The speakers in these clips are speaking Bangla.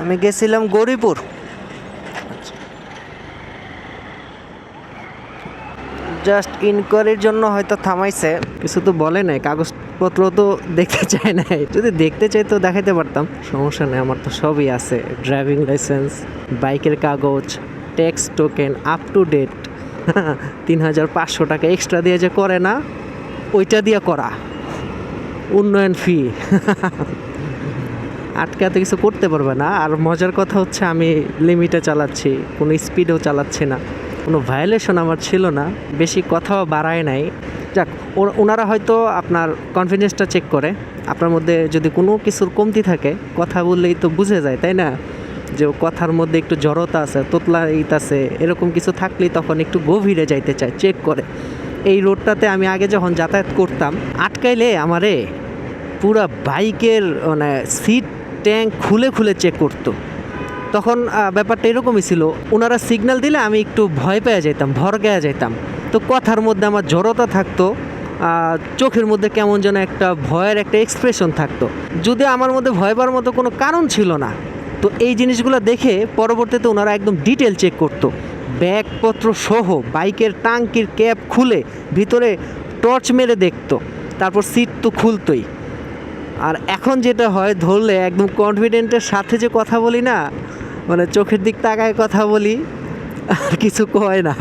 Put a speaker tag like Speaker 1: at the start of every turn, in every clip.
Speaker 1: আমি গেছিলাম গৌরীপুর। জাস্ট ইনকোয়ারির জন্য হয়তো থামাইছে। কিছু তো বলে নাই কাগজপত্র তো দেখতে চায় নাই। যদি দেখতে চাই তো দেখাইতে পারতাম। সমস্যা নেই, আমার তো সবই আছে। ড্রাইভিং লাইসেন্স বাইকের কাগজ tax token up to date তিন হাজার পাঁচশো টাকা এক্সট্রা দিয়ে যে করে না, ওইটা দিয়ে করা। উন্নয়ন ফি আটকাতে কিছু করতে পারবে না। আর মজার কথা হচ্ছে আমি লিমিটে চালাচ্ছি, কোনো স্পিডেও চালাচ্ছি না। কোনো ভায়োলেশন আমার ছিল না। বেশি কথাও বাড়ায় নাই। যাক ওনারা হয়তো আপনার কনফিডেন্সটা চেক করে। আপনার মধ্যে যদি কোনো কিছুর কমতি থাকে, কথা বললেই তো বুঝে যায়, তাই না? যে কথার মধ্যে একটু জড়তা আছে তোতলা ইত আছে, এরকম কিছু থাকলেই তখন একটু গভীরে যাইতে চায় চেক করে। এই রোডটাতে আমি আগে যখন যাতায়াত করতাম, আটকাইলে আমারে পুরা বাইকের মানে সিট ট্যাঙ্ক খুলে খুলে চেক করতো। তখন ব্যাপারটা এরকমই ছিল ওনারা সিগন্যাল দিলে আমি একটু ভয় পেয়ে যেতাম ভর গেয়া যেতাম তো কথার মধ্যে আমার জড়তা থাকতো চোখের মধ্যে কেমন যেন একটা ভয়ের একটা এক্সপ্রেশন থাকতো। যদি আমার মধ্যে ভয় পাওয়ার মতো কোনো কারণ ছিল না তো এই জিনিসগুলো দেখে পরবর্তীতে ওনারা একদম ডিটেল চেক করতো। ব্যাগপত্র সহ বাইকের টাঙ্কির ক্যাপ খুলে ভিতরে টর্চ মেরে দেখতো, তারপর সিট তো খুলতোই। আর এখন যেটা হয়, ধরলে একদম কনফিডেন্টের সাথে যে কথা বলি না মানে চোখের দিক তাকায় কথা বলি, আর কিছু কয় না।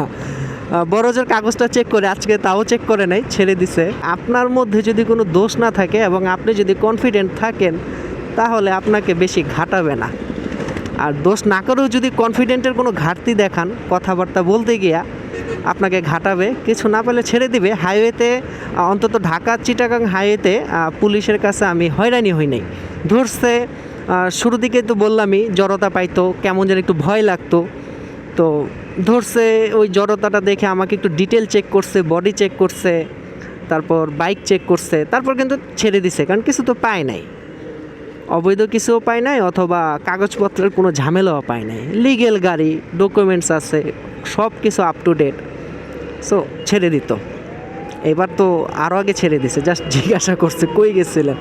Speaker 1: বড়জোর কাগজটা চেক করে, আজকে তাও চেক করে নাই, ছেড়ে দিছে। আপনার মধ্যে যদি কোনো দোষ না থাকে এবং আপনি যদি কনফিডেন্ট থাকেন, তাহলে আপনাকে বেশি ঘাটাবে না। আর দোষ না করেও যদি কনফিডেন্টের কোনো ঘাটতি দেখান কথাবার্তা বলতে গিয়া আপনাকে ঘাটাবে, কিছু না পেলে ছেড়ে দিবে। হাইওয়েতে অন্তত ঢাকা চিটাগাং হাইওয়েতে পুলিশের কাছে আমি হয়রানি হই নাই। ধরছে শুরু দিকে তো বললামই, জড়তা পাইতো, কেমন যেন একটু ভয় লাগতো। তো ধরছে, ওই জড়তাটা দেখে আমাকে একটু ডিটেল চেক করছে বডি চেক করছে, তারপর বাইক চেক করছে, তারপর কিন্তু ছেড়ে দিছে, কারণ কিছু তো পায় নাই। অবৈধ কিছুও পায় নাই অথবা কাগজপত্রের কোনো ঝামেলাও পায় নাই। লিগেল গাড়ি ডকুমেন্টস আছে সব কিছু আপ টু ডেট সো ছেড়ে দিত। এবার তো আরও আগে ছেড়ে দিছে। জাস্ট জিজ্ঞাসা করছে, কই গেছিলেন?